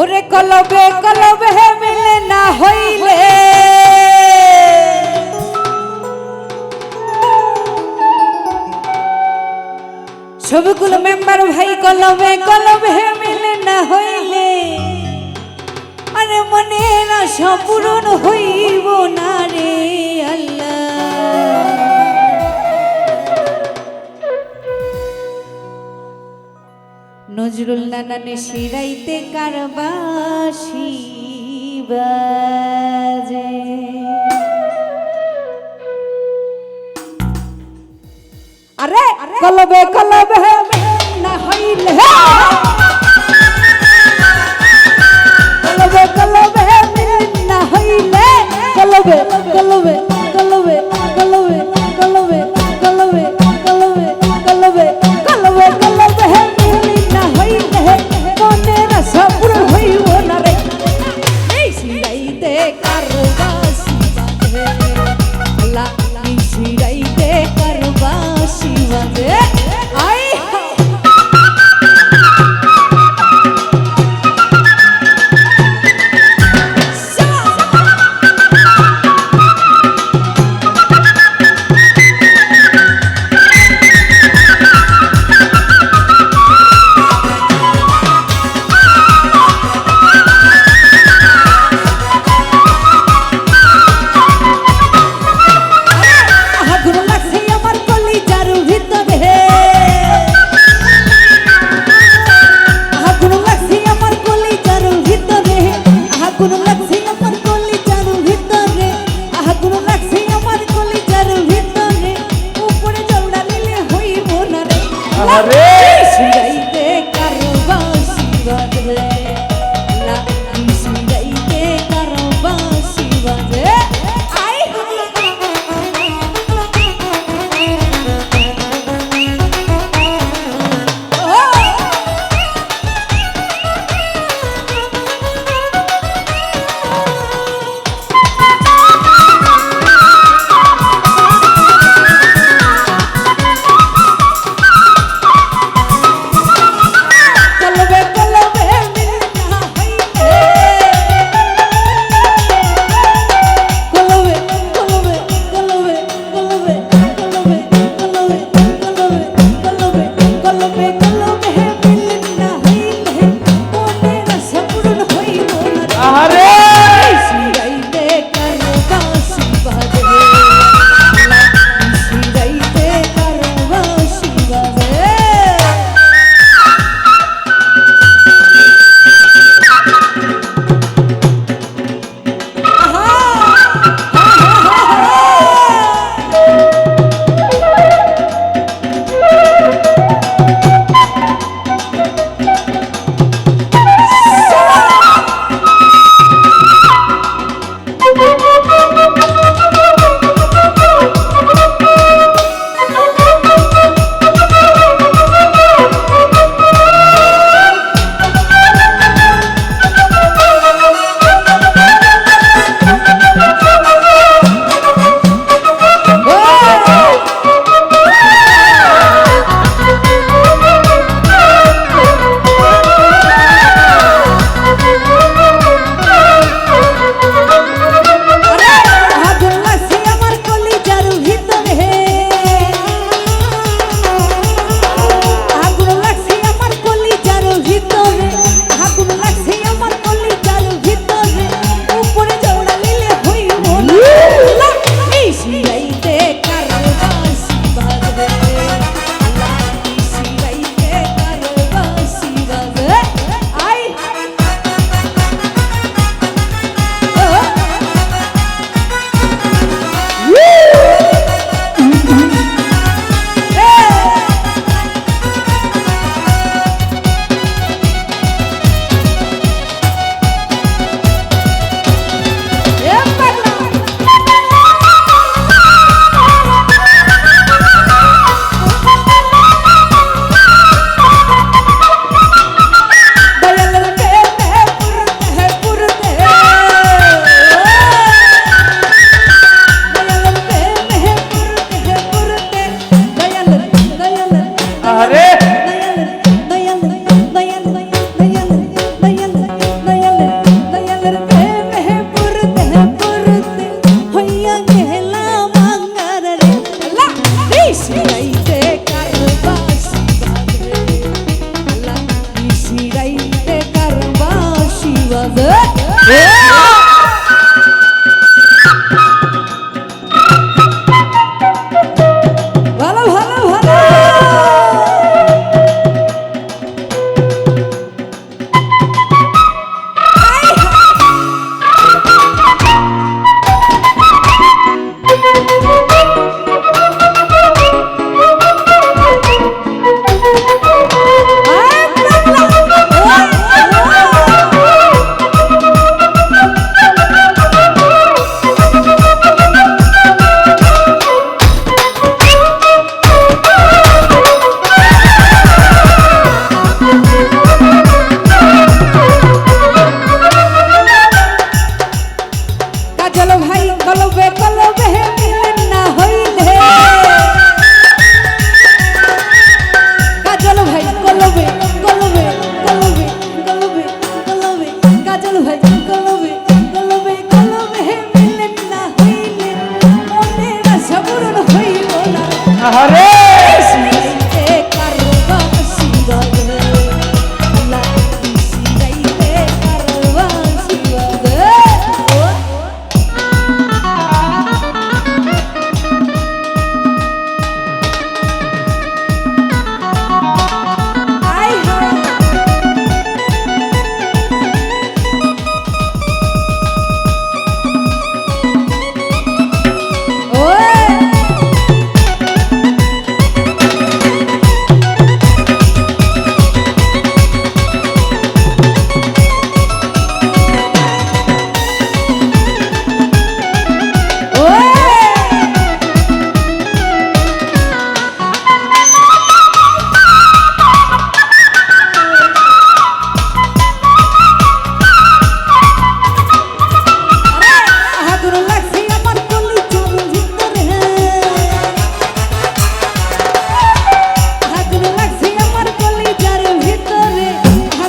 ওরে কলবে কলবে মিলে না হইলে। সবগুলো মেম্বার ভাই, কলবে কলবে মিলে না হইলে। আরে মনে না সম্পূর্ণ হইব না রে আল্লাহ। নজরুল নানানে সেরাইতে কারবাসি বাজে। আরে কলবে কলবে না হইলে কলবে কলবে না হইলে। কলবে।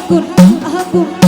আগুন আগুন